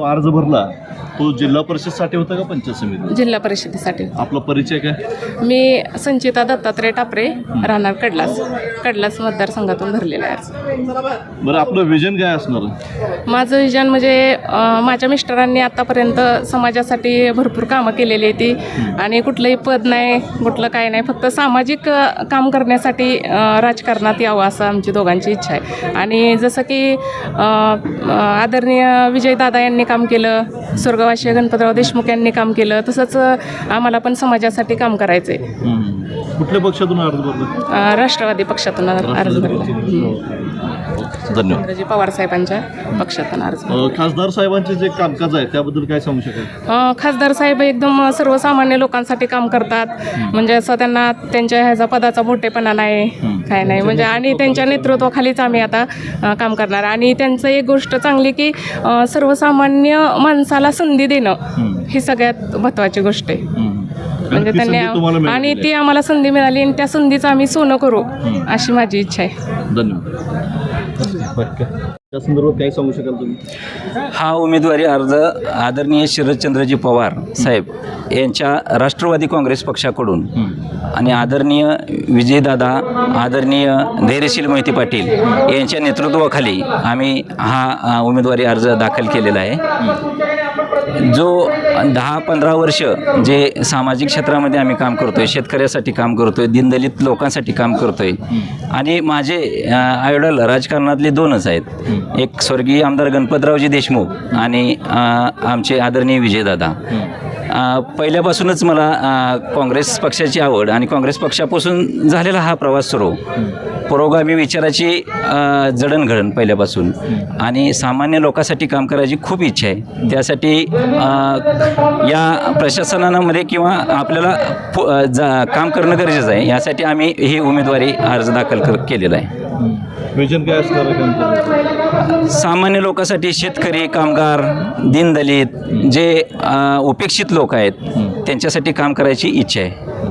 तो अर्ज भरला तो जिल्हा परिषदसाठी होता का पंचायत समिती जिल्हा परिषदेसाठी आपला परिचय काय? मी संचिता दत्तात्रय टापरे राहणार कडलास. कडलास मतदारसंघातून भरलेला आहे अर्ज. बरं आपलं विजन काय असणार? आहे? माझं विजन म्हणजे अं, माझ्या मिस्टरांनी आत्तापर्यंत समाजासाठी भरपूर कामं केलेली आहे ती. आणि कुठलंही पद नाही कुठलं काय नाही फक्त सामाजिक अं, काम करण्यासाठी अं, राजकारणात यावं असं आमची दोघांची इच्छा आहे. आणि जसं की अं, अं, आदरणीय विजयदादा यांनी काम केलं स्वर्गवासी गणपतराव देशमुख यांनी काम केलं तसंच आम्हाला पण समाजासाठी काम करायचं आहे. कुठल्या पक्षातून अर्ज भरला राष्ट्रवादी पक्षातून अर्ज भरला धन्यवाद. पवार साहेबांच्या पक्षातून अर्ज. अ, खासदार साहेबांचे जे कामकाज आहे त्याबद्दल काय सांगू शकाल? अ, खासदार साहेब एकदम सर्वसामान्य लोकांसाठी काम करतात. म्हणजे असं त्यांना त्यांच्या ह्याचा पदाचा मोठेपणा नाही काय नाही. म्हणजे आणि त्यांच्या नेतृत्वाखालीच आम्ही आता अ, काम करणार. आणि त्यांचं एक गोष्ट चांगली की अ, सर्वसामान्य माणसाला संधी देणं ही सगळ्यात महत्त्वाची गोष्ट आहे. म्हणजे त्यांनी आणि. ती आम्हाला संधी मिळाली आणि त्या संधीचं आम्ही सोनं करू अशी माझी इच्छा आहे. धन्यवाद. त्या संदर्भात काय सांगू शकाल तुम्ही? हा उमेदवारी अर्ज आदरणीय शरदचंद्रजी पवार साहेब यांच्या राष्ट्रवादी काँग्रेस पक्षाकडून आणि आदरणीय विजयदादा आदरणीय धैर्यशील मोहिते पाटील यांच्या नेतृत्वाखाली आम्ही हा उमेदवारी अर्ज दाखल केलेला आहे. जो दहा पंधरा वर्ष जे सामाजिक क्षेत्रामध्ये आम्ही काम करतोय शेतकऱ्यासाठी काम करतोय दिनदलित लोकांसाठी काम करतोय. आणि माझे आयडल राजकारणातले दोनच आहेत. एक स्वर्गीय आमदार गणपतरावजी देशमुख आणि आमचे आदरणीय विजयदादा. पहिल्यापासूनच मला काँग्रेस पक्षाची आवड आणि काँग्रेस पक्षापासून झालेला हा प्रवास सुरू. पुरोगामी विचाराची जडणघडण पहिल्यापासून. आणि सामान्य लोकांसाठी काम करायची खूप इच्छा आहे. त्यासाठी या प्रशासनामध्ये किंवा आपल्याला पु- जा काम करणं गरजेचं आहे. यासाठी आम्ही ही उमेदवारी अर्ज दाखल कर केलेला आहे. विजन काय असणार आहे? सामान्य लोकांसाठी शेतकरी कामगार दीनदलित जे अ, उपेक्षित लोक आहेत त्यांच्यासाठी काम करायची इच्छा आहे